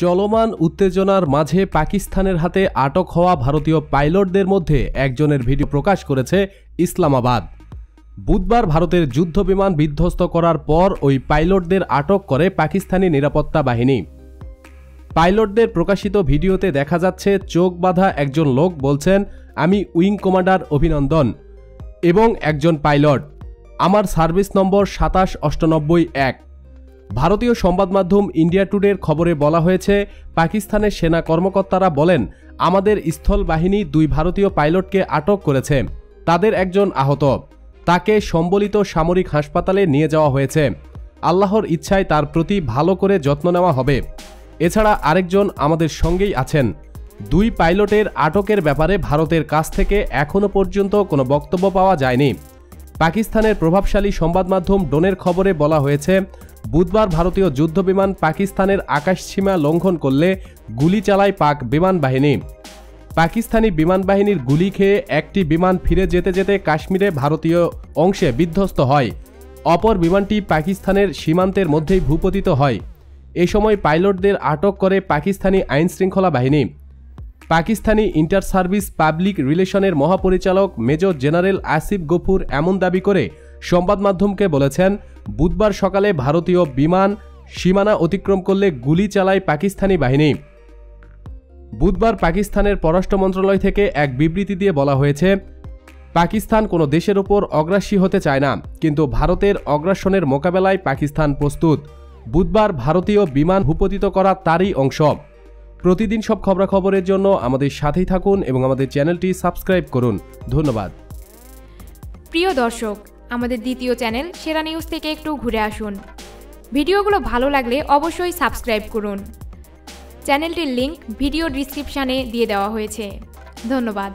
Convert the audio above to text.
চলমান উত্তেজনার মাঝে পাকিস্তানের হাতে আটক হওয়া ভারতীয় পাইলটদের মধ্যে একজনের ভিডিও প্রকাশ করেছে ইসলামাবাদ। বুধবার ভারতের যুদ্ধবিমান বিধ্বস্ত করার পর ওই পাইলটদের আটক করে পাকিস্তানি নিরাপত্তা বাহিনী। পাইলটদের প্রকাশিত ভিডিওতে দেখা যাচ্ছে, চোখ বাঁধা একজন লোক বলছেন, আমি উইং কমান্ডার অভিনন্দন এবং একজন পাইলট। আমার সার্ভিস নম্বর সাতাশ অষ্টানব্বই এক। ভারতীয় সংবাদ মাধ্যম ইন্ডিয়া টুডের খবরে বলা হয়েছে, পাকিস্তানের সেনা কর্মকর্তারা বলেন, আমাদের স্থল বাহিনী দুই ভারতীয় পাইলটকে আটক করেছে। তাদের একজন আহত। তাকে সম্বলিত সামরিক হাসপাতালে নিয়ে যাওয়া হয়েছে। আল্লাহর ইচ্ছায় তার প্রতি ভালো করে যত্ন নেওয়া হবে। এছাড়া আরেকজন আমাদের সঙ্গেই আছেন। দুই পাইলটের আটকের ব্যাপারে ভারতের কাছ থেকে এখনও পর্যন্ত কোনো বক্তব্য পাওয়া যায়নি। পাকিস্তানের প্রভাবশালী সংবাদ মাধ্যম ডোনের খবরে বলা হয়েছে বুধবার ভারতীয় যুদ্ধবিমান পাকিস্তানের আকাশসীমা লঙ্ঘন করলে গুলি চালায় পাক বিমান বাহিনী পাকিস্তানি বিমান বাহিনীর গুলি খেয়ে একটি বিমান ফিরে যেতে যেতে কাশ্মীরে ভারতীয় অংশে বিধ্বস্ত হয়। অপর বিমানটি পাকিস্তানের সীমান্তের মধ্যেই ভূপতিত হয়। এ সময় পাইলটদের আটক করে পাকিস্তানি আইনশৃঙ্খলা বাহিনী। পাকিস্তানি ইন্টার সার্ভিস পাবলিক রিলেশনের মহাপরিচালক মেজর জেনারেল আসিফ গফুর এমন দাবি করে সংবাদ মাধ্যমকে বলেছেন, বুধবার সকালে ভারতীয় বিমান সীমানা অতিক্রম করলে গুলি চালায় পাকিস্তানি বাহিনী। বুধবার পাকিস্তানের পররাষ্ট্র মন্ত্রণালয় থেকে এক বিবৃতি দিয়ে বলা হয়েছে, পাকিস্তান কোনো দেশের ওপর অগ্রাসী হতে চায় না, কিন্তু ভারতের অগ্রাসনের মোকাবেলায় পাকিস্তান প্রস্তুত। বুধবার ভারতীয় বিমান ভূপতিত করা তারই অংশ। প্রতিদিন সব খবরাখবরের জন্য আমাদের সাথেই থাকুন এবং আমাদের চ্যানেলটি সাবস্ক্রাইব করুন। ধন্যবাদ। প্রিয় দর্শক আমাদের দ্বিতীয় চ্যানেল সেরা নিউজ থেকে একটু ঘুরে আসুন। ভিডিওগুলো ভালো লাগলে অবশ্যই সাবস্ক্রাইব করুন। চ্যানেলটির লিংক ভিডিও ডিসক্রিপশানে দিয়ে দেওয়া হয়েছে। ধন্যবাদ।